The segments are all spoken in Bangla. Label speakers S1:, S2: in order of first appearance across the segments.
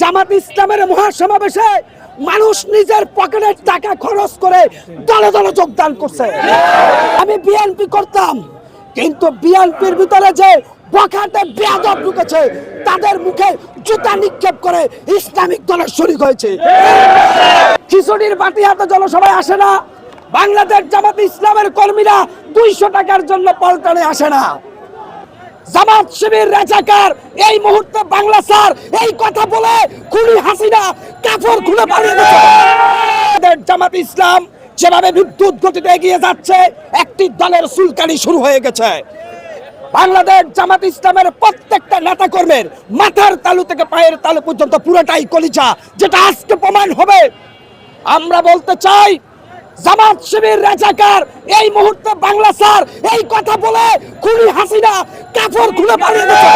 S1: জামাত ইসলামের মহাসমাবেশে মানুষ নিজের পকেটের টাকা খরচ করে দলে দলে যোগদান করছে। আমি বিএনপি করতাম, কিন্তু বিএনপির ভিতরে যে বখাটে বেয়াদব ঢুকেছে, তাদের মুখে জুতা নিক্ষেপ করে ইসলামিক দলের শরিক হয়েছে। খিচুড়ির বাটি হাতে জনসভায় আসে না, বাংলাদেশ জামাত ইসলামের কর্মীরা দুইশো টাকার জন্য পল্টনে আসে না। জামাত শিবির রাজাকার, এই মুহূর্তে বাংলা স্যার, এই কথা বলে খুনি হাসিনা কাপড় খুলে পালিয়ে জামাত ইসলাম যেভাবে বিদ্যুৎ গতিতে এগিয়ে যাচ্ছে, একটি দলের সুলকানি শুরু হয়ে গেছে। বাংলাদেশ জামাত ইসলামের প্রত্যেকটা নেতা কর্মীর মাথার তালু থেকে পায়ের তালু পর্যন্ত পুরোটাই কলিজা, যেটা আজকে প্রমাণ হবে। আমরা বলতে চাই জামাত শিবির রাজাকার, এই মুহূর্তে বাংলা স্যার, এই কথা বলে খুনি হাসিনা কাপড় খুলে পালিয়ে গেছে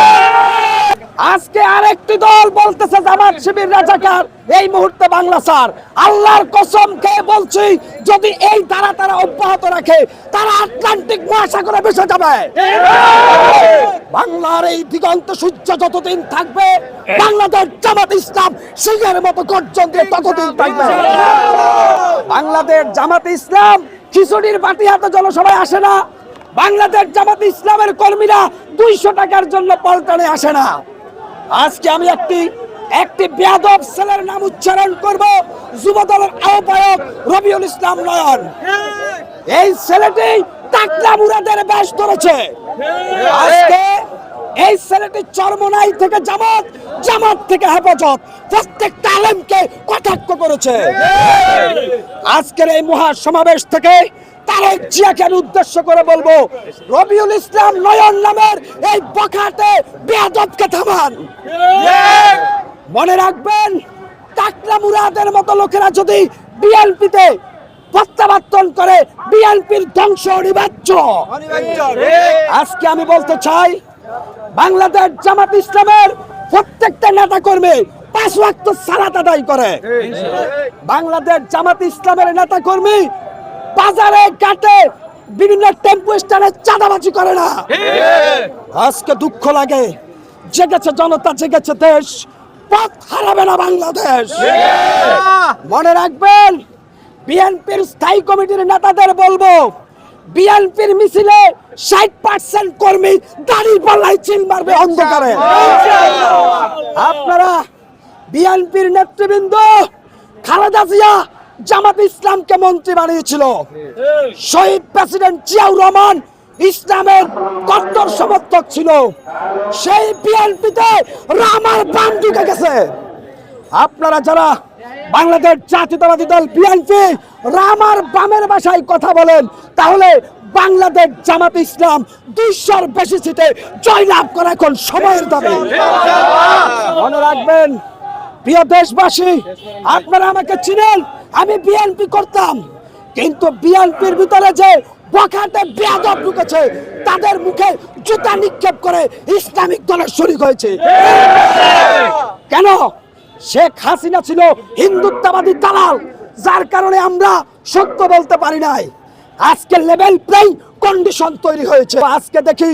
S1: আজকে আরেকটি দল বলতেছে জামাত শিবির রাজাকার, এই মুহূর্তে বাংলা স্যার। আল্লাহর কসম খেয়ে বলছি, যদি এই তারা তারা অব্যাহত রাখে, তারা আটলান্টিক মহাসাগরে ভেসে যাবে। বাংলার এই দিগন্ত সূর্য যতদিন থাকবে, বাংলাদেশ জামাত ইসলাম সিংহের মতো গর্জন দিয়ে ততদিন থাকবে। বাংলাদেশ জামাত ইসলাম খিচুড়ির বাটি হাতে জনসভায় আসে না। বাংলাদেশ জামাত ইসলামের কর্মীরা দুইশো টাকার জন্য পল্টনে আসে না। আজকে আমি একটি একটি বেদব ছেলের নাম উচ্চারণ করব যুব দলের আহ্বায়ক রবিউল ইসলাম নয়ন। এই ছেলেটি টাকলা মুরাদের বেশ ধরেছে। আজকে এই ছেলেটি চরমনাই থেকে জামাত জামাত থেকে হেফাজত, প্রত্যেকটা আলেমকে কটাক্ষ করেছে। আজকের এই মহা সমাবেশ থেকে তারেক জিয়াকে আমি উদ্দেশ্য করে বলব রবিউল ইসলাম নয়ন নামের এই বখাটে বেয়াদবকে থামান। মনে রাখবেন টাকলা মুরাদের মতো লোকেরা যদি বিএনপিতে প্রত্যাবর্তন করে বিএনপির ধ্বংস অনিবার্য। আজকে আমি বলতে চাই বাংলাদেশ জামাত ইসলামের প্রত্যেকটা নেতা কর্মী পাঁচ ওয়াক্ত সালাত আদায় করে। বাংলাদেশ জামাত ইসলামের নেতা কর্মী বাজারে, ঘাটে বিভিন্ন টেম্পু স্ট্যান্ডে চাঁদাবাজি করে না। আজকে দুঃখ লাগে। জেগেছে জনতা, জেগেছে দেশ, পথ হারাবে না বাংলাদেশ। মনে রাখবেন, বিএনপির স্থায়ী কমিটির নেতাদের বলব, বিএনপির মিছিলে ষাট পার্সেন্ট কর্মী দাড়ি পাল্লাই চিল মারবে অন্ধকারে। আপনারা বিএনপির নেতৃবৃন্দ, খালেদা জিয়া জামাত ইসলামকে মন্ত্রী বানিয়েছিল। শহীদ প্রেসিডেন্ট জিয়াউর রহমান ইসলামের কট্টর সমর্থক ছিল। সেই বিএনপিতে রামার বাম ঢুকে গেছে। আপনারা যারা বাংলাদেশ জাতীয়তাবাদী দল বিএনপি রামার বামের ভাষায় কথা বলেন, তাহলে বাংলাদেশ জামাত ইসলাম দুইশোর বেশি সিটে জয়লাভ করা এখন সময়ের দাবি। মনে রাখবেন, প্রিয় দেশবাসী, আপনারা আমাকে চিনেন আমি বিএনপি করতাম, কিন্তু বিএনপির ভিতরে যে বখাটে বেয়াদব ঢুকেছে, তাদের মুখে জুতা নিক্ষেপ করে ইসলামিক দলের শরিক হয়েছে। কেন? শেখ হাসিনা ছিল হিন্দুত্ববাদী দালাল, যার কারণে আমরা সত্য বলতে পারি নাই। আজকে লেভেল প্লেইং কন্ডিশন তৈরি হয়েছে। আজকে দেখি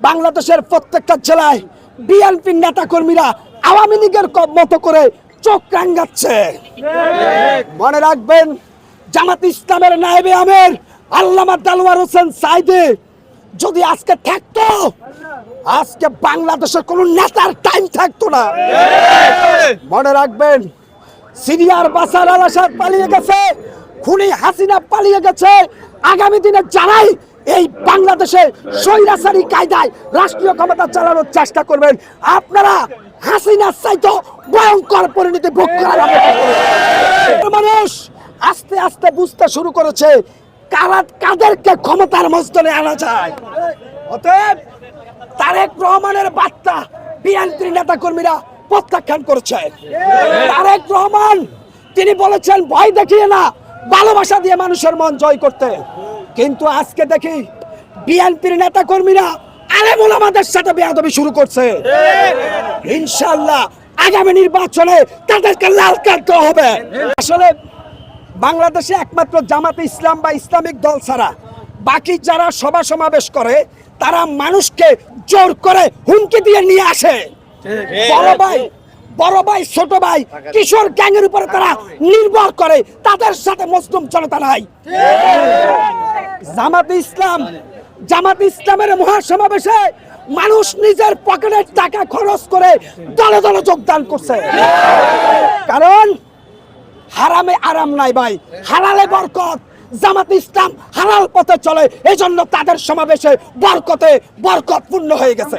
S1: বাংলাদেশের প্রত্যেকটা জেলায় বিএনপির নেতা কর্মীরা আওয়ামী লীগের মতো করে চোখ রাঙ্গাচ্ছে। মনে রাখবেন, জামাত ইসলামের নায়েবে আমের আল্লামা দালওয়ার হোসেন সাইদে যদি আজকে থাকতো, আজকে বাংলাদেশের কোন নেতার টাইম থাকতো না। মনে রাখবেন, সিরিয়ার বাসার আল পালিয়ে গেছে, খুনি হাসিনা পালিয়ে গেছে, আগামী দিনে যারাই এই বাংলাদেশে স্বৈরাচারী কায়দায় রাষ্ট্রীয় ক্ষমতা চালানোর চেষ্টা করবেন। আপনারা হাসিনার চাইতো ভয়ঙ্কর পরিণতি ভোগ করার মানুষ আস্তে আস্তে বুঝতে শুরু করেছে, কারা কাদেরকে ক্ষমতার আনা যায়। অতএব তারেক রহমানের বার্তা বিএনপির নেতা কর্মীরা প্রত্যাখ্যান করছে। তারেক রহমান, তিনি বলেছেন, ভয় দেখিয়ে না, ভালোবাসা দিয়ে মানুষের মন জয় করতে। কিন্তু আজকে দেখি বিএনপির নেতা কর্মীরা আলেমুল আমাদের সাথে বেয়াদবি শুরু করছে। ইনশাল্লাহ আগামী নির্বাচনে তাদেরকে লাল কার্ড দেওয়া হবে। আসলে বাংলাদেশে একমাত্র জামাতে ইসলাম বা ইসলামিক দল ছাড়া বাকি যারা সভা সমাবেশ করে, তারা মানুষকে জোর করে হুমকি দিয়ে নিয়ে আসে। বড় ভাই বড় ভাই, ছোট ভাই, কিশোর গ্যাংয়ের উপরে তারা নির্ভর করে, তাদের সাথে মুসলিম জনতা নাই। জামাত ইসলাম, জামাত ইসলামের মহাসমাবেশে মানুষ নিজের পকেটের টাকা খরচ করে দলে দলে যোগদান করছে। কারণ হারামে আরাম নাই ভাই হারালে বরকত। জামাত ইসলাম হালাল পথে চলে এই জন্য তাদের সমাবেশে বরকতে বরকতপূর্ণ হয়ে গেছে।